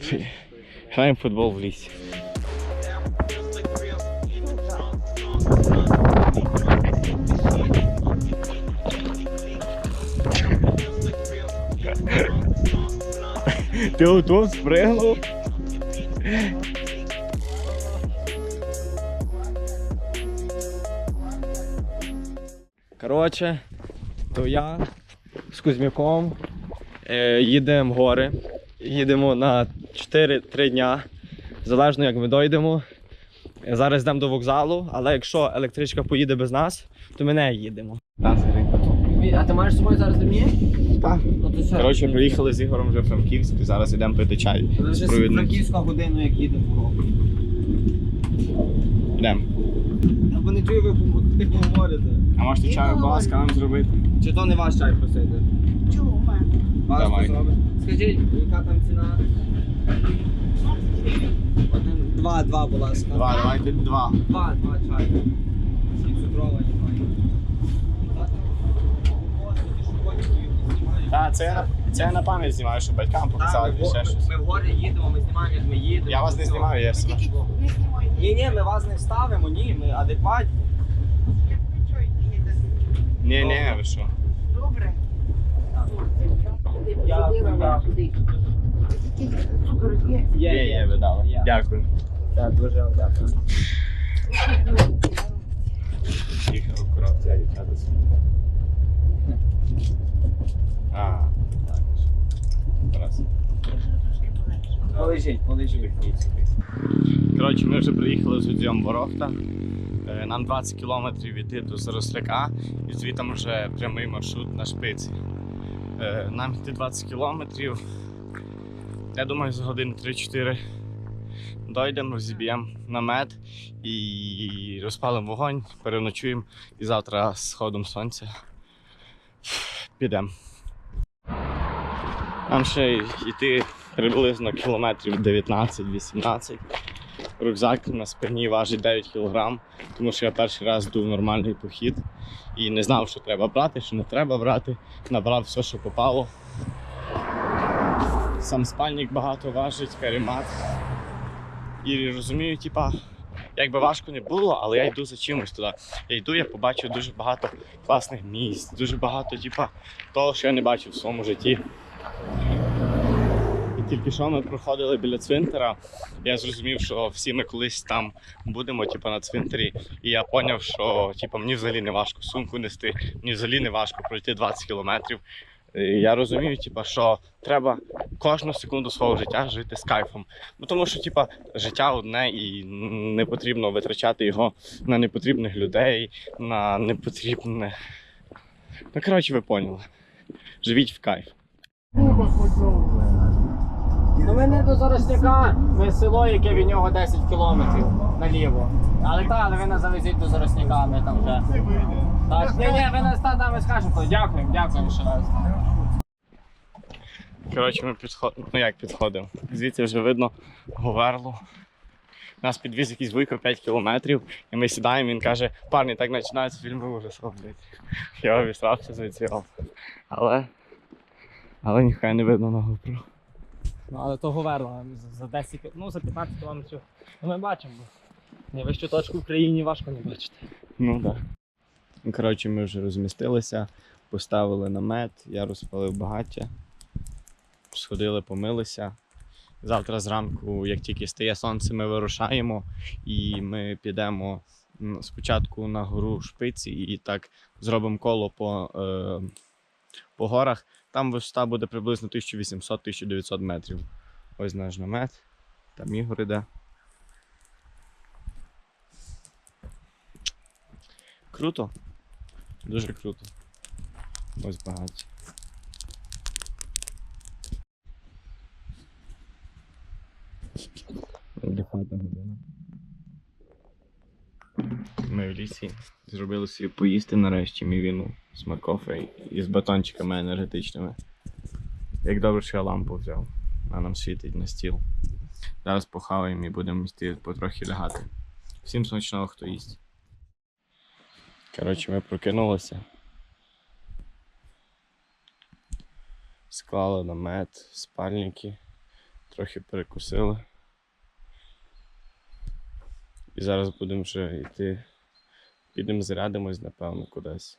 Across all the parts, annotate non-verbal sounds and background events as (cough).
(laughs) Граємо футбол в лісі. Ти отут спригнув? Коротше, то я з Кузьмяком е, їдемо гори. Їдемо на 4-3 дня. Залежно як ми дойдемо. Зараз йдемо до вокзалу, але якщо електричка поїде без нас, то ми не їдемо. А ти маєш з собою зараз ремні? Так. Ну. Коротше, приїхали з Ігорем вже в Франківськ, і зараз йдемо пити чай. Вже. Франківська годину, як їдемо в. Йдемо. Або не чую, ви ти говорите. А можете чаю коласка нам зробити? Чи то не ваш чай просити? Ваш Давай. Скажіть, яка там ціна? Два, два, будь ласка. Два, давайте два. Два, два чай. Всі цукровані. Так, це я на це я на пам'ять знімаю, щоб батькам ми, ще щось. ми в гори їдемо, ми знімаємо, як ми їдемо. Я вас не знімаю, я себе. Тільки не знімайте. Ні, ні, ми вас не вставимо, ні, ми адекватні. Як ви чуєте. Ні, ні, ви що? Добре. Цукор є. Є, є, ви Дякую. Так, дуже вам дякую. Їхав в коробці, а дівчата собі. А, так. Раз. Полежіть, полежіть. Коротше, ми вже приїхали з Удзьом Ворохта. Е, Нам 20 кілометрів йти до Заросляка, і звідти вже прямий маршрут на шпиці. Нам йти 20 кілометрів. Я думаю, за годин 3-4 дойдемо, розіб'ємо намет і розпалимо вогонь, переночуємо і завтра з ходом сонця підемо. Нам ще йти приблизно кілометрів 19-18. Рюкзак на спині важить 9 кг, тому що я перший раз дув нормальний похід і не знав, що треба брати, що не треба брати. Набрав все, що попало. Сам спальник багато важить, каремат. І розумію, типа, як би важко не було, але я йду за чимось туди. Я йду, я побачив дуже багато класних місць, дуже багато, типа, того, що я не бачив в своєму житті. Тільки що ми проходили біля цвинтара, я зрозумів, що всі ми колись там будемо, типу, на цвинтарі. І я зрозумів, що типу, мені взагалі не важко сумку нести, мені взагалі не важко пройти 20 кілометрів. І я розумію, типу, що треба кожну секунду свого життя жити з кайфом. Ну тому що, типу, життя одне і не потрібно витрачати його на непотрібних людей, на непотрібне. Ну, коротше, ви поняли. Живіть в кайф. Ну ми не до Заросняка, ми село, яке від нього 10 кілометрів наліво. Але так, але ви нас завезіть до Заросняка, ми там вже. Так, ні, ні, ви нас та там і скажете, дякуємо, дякуємо ще раз. Коротше, ми підходимо. Ну як підходимо? Звідси вже видно говерло. Нас підвіз якийсь вуйко 5 кілометрів, і ми сідаємо, він каже, парні, так починаються фільми ужасів, блядь. Я обісрався за цього. Але. Але ніхай не видно на GoPro. Ну але того верно, за 10, ну за 15 кілометрів. Ну ми бачимо. Найвищу точку в країні важко не бачити. Ну так. Да. Коротше, ми вже розмістилися, поставили намет, я розпалив багаття, сходили, помилися. Завтра зранку, як тільки стає сонце, ми вирушаємо і ми підемо спочатку на гору шпиці і так зробимо коло по, е, по горах. Там висота буде приблизно 1800-1900 метрів. Ось наш намет, там Ігор іде. Круто. Дуже круто. Ось багаття. Десята година. Ми в лісі зробили собі поїсти нарешті мівіну з макофе і з батончиками енергетичними. Як добре, що я лампу взяв. Вона нам світить на стіл. Зараз похаваємо і будемо йти потрохи лягати. Всім смачного, хто їсть. Коротше, ми прокинулися. Склали намет, спальники. Трохи перекусили. І зараз будемо вже йти. Підемо зарядимось, напевно, кудись.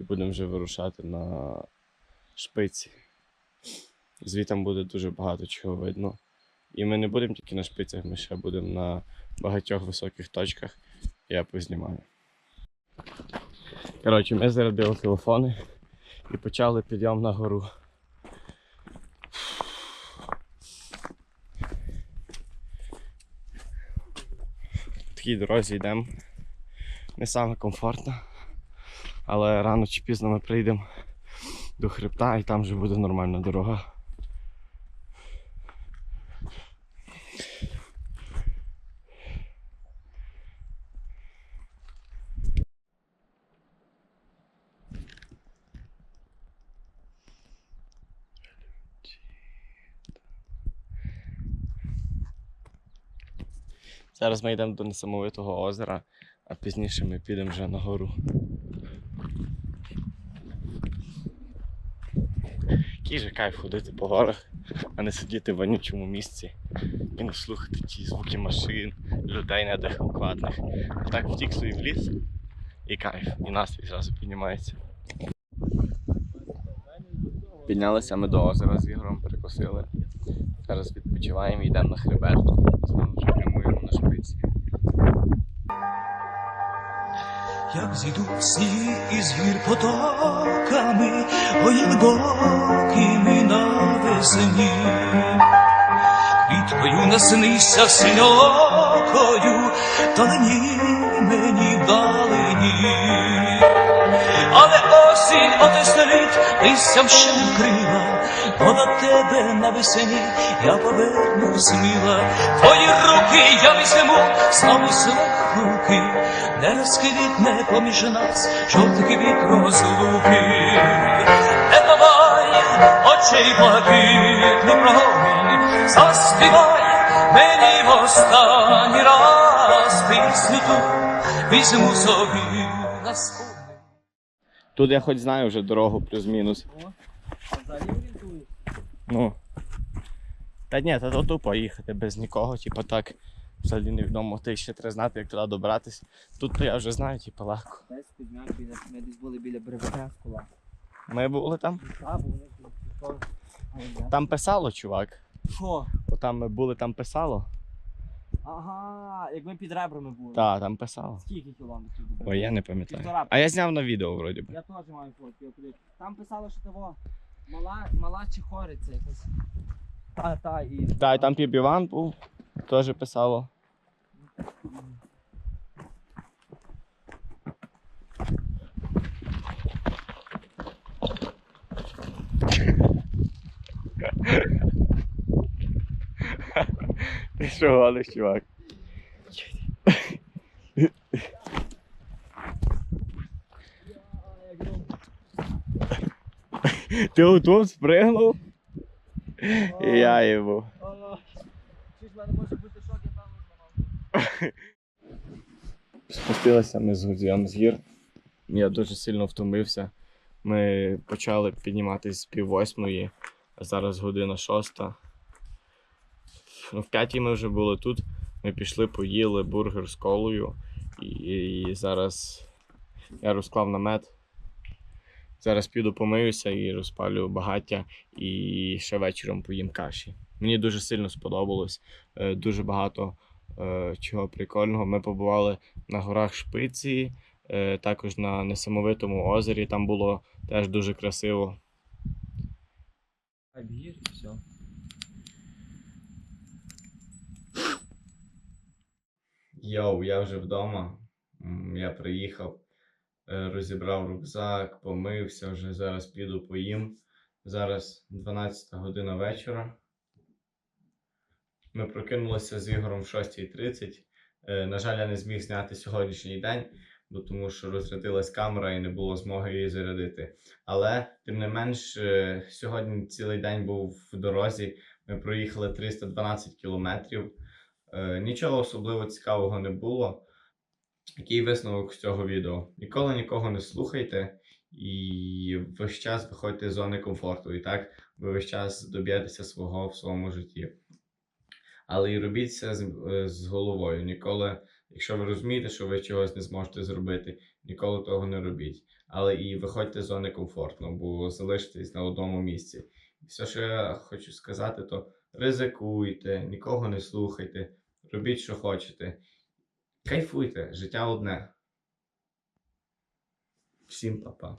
І будемо вже вирушати на шпиці. Звітом буде дуже багато чого видно. І ми не будемо тільки на шпицях, ми ще будемо на багатьох високих точках. Я познімаю. Коротше, ми зарядили телефони і почали підйом на гору. Такій дорозі йдемо. Не саме комфортно, але рано чи пізно ми прийдемо до хребта і там вже буде нормальна дорога. Зараз ми йдемо до несамовитого озера, а пізніше ми підемо вже на гору. Який же кайф ходити по горах, а не сидіти в вонючому місці і не слухати ті звуки машин, людей неадекватних. А так втік собі в ліс і кайф, і настрій зразу піднімається. Піднялися ми до озера з Ігорем, перекусили. Зараз відпочиваємо йдемо на хребет. Знову вже прямуємо на шпиці. Як зійдуть сніг із гір потоками, ой, глибокими навесні. Квіткою наснися синьокою, та мені, мені вдалині. Але осінь отеснить листям ще не вкрила, до тебе навесні я поверну сміла. Твої руки я візьму, знову своїх руки, не розквітне поміж нас жовтий від розлуки. Не давай очей блакитний промінь, заспівай мені в останній раз пісню ту, візьму собі на спомин. Тут я хоч знаю вже дорогу плюс-мінус. Ну. Та ні, та то тупо їхати без нікого, типу так. Взагалі невідомо, ти ще треба знати, як туди добратись. Тут то я вже знаю, типу легко. Десь підняк біля, ми десь були біля бревета скула. Ми були там. Бо вони. Там писало, чувак. Що? Бо там ми були, там писало. Ага, як ми під ребрами були. Так, там писало. Скільки кілометрів? до Ой, я не Півтора. пам'ятаю. А я зняв на відео вроді би. Я теж маю фотки. от дивись. Там писало, що того мала, мала чехориця якась. Та, та, і. Так, і там Пібіван був, теж писало. Ти що гониш, чувак? Ти отут спригнув? І я йому. Чи ж мене може бути шок, я певно зламав. Спустилися ми з Гудзієм з гір. Я дуже сильно втомився. Ми почали підніматись з пів восьмої, а зараз година шоста. Ну, в п'ятій ми вже були тут. Ми пішли, поїли бургер з колою. І, і зараз я розклав намет. Зараз піду помиюся і розпалю багаття і ще вечором поїм каші. Мені дуже сильно сподобалось. Е, Дуже багато е, чого прикольного. Ми побували на горах Шпиці, е, також на несамовитому озері. Там було теж дуже красиво. Об'їж і все. Йоу, я вже вдома. Я приїхав, розібрав рюкзак, помився, вже зараз піду поїм. Зараз 12 година вечора. Ми прокинулися з Ігорем в 6.30. Е, На жаль, я не зміг зняти сьогоднішній день, бо тому що розрядилась камера і не було змоги її зарядити. Але, тим не менш, е, сьогодні цілий день був в дорозі. Ми проїхали 312 кілометрів. Е, Нічого особливо цікавого не було. Який висновок з цього відео? Ніколи нікого не слухайте і весь час виходьте з зони комфорту. І так ви весь час доб'єтеся свого в своєму житті. Але і робіть це з, е, з головою. Ніколи, якщо ви розумієте, що ви чогось не зможете зробити, ніколи того не робіть. Але і виходьте з зони комфортно, бо залишитесь на одному місці. І все, що я хочу сказати, то ризикуйте, нікого не слухайте, робіть, що хочете. Кайфуйте, життя одне. Всім па-па.